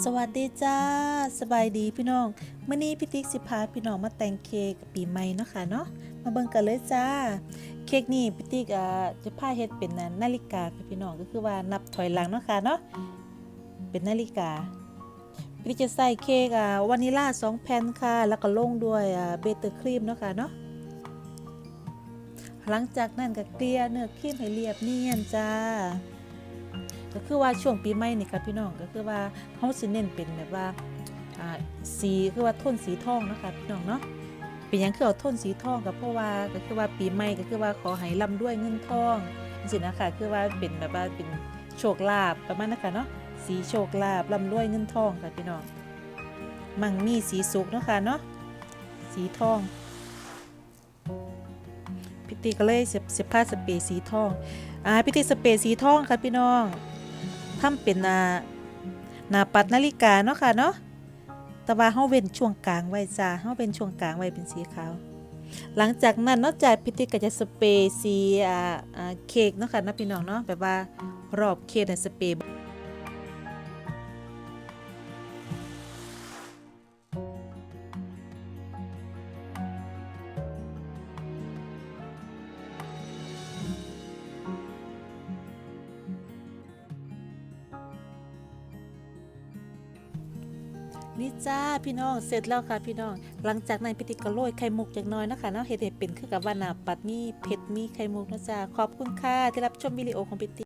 สวัสดีจ้า สบายดีพี่น้องมื้อนี้พี่ติ๊กสิพาพี่น้องมาแต่งเค้กปีใหม่เนาะค่ะเนาะมาเบิ่งกันเลยจ้า เค้กนี่พี่ติ๊กอ่าจะพาเฮ็ดเป็นนาฬิกาค่ะพี่น้องก็คือว่านับถอยหลังเนาะค่ะเนาะเป็นนาฬิกาพี่ติ๊กจะใส่เค้กอ่าวานิลลา2แผ่นค่ะ แล้วก็ลงด้วยอ่าเบเตอร์ครีมเนาะค่ะเนาะหลังจากนั้นก็เกลี่ยเนื้อครีมให้เรียบเนียนจ้า ก็คือว่าช่วงปีใหม่นี่ค่ะพี่น้องก็คือว่าเฮาสิเน้นเป็นแบบว่าสีคือว่าโทนสีทองนะคะพี่น้องเนาะเป็นหยังคือเอาโทนสีทองก็เพราะว่าก็คือว่าปีใหม่ก็คือว่าขอให้ร่ำด้วยเงินทองจังซี่นะคะคือว่าเป็นแบบว่าเป็นโชคลาภประมาณนั้นค่ะเนาะสีโชคลาภร่ำรวยเงินทองค่ะพี่น้องมั่งมีสีสุขเนะคะเนาะสีทองพี่ตีก็เลยเสียบเสียบผ้าสเปรย์สีทองอ่าพี่ตีสเปรย์สีทองค่ะพี่น้อง ทำเป็นหนาหนาปัดนาฬิกาเนาะค่ะเนาะแต่ว่าเฮาเว้นช่วงกลางไว้จ้าเฮาเว้นช่วงกลางไว้เป็นสีขาว หลังจากนั้นเนอกจากพิธีก็จะสเปรย์สีอ่าอ่าเค้กเนาะค่ะนะพี่น้องเนาะแบบว่ารอบเค้กน่ะสเปรย์ นี่จ้าพี่น้องเสร็จแล้วค่ะพี่น้อง หลังจากนั้นพิธีกระโรยไข่มุกอย่างน้อยนะคะเนาะเฮ็ดให้เป็นคือกับว่านาปัดมีเผ็ดมีไข่มุกนะจ้าขอบคุณค่ะที่รับชมวิดีโอของพิธี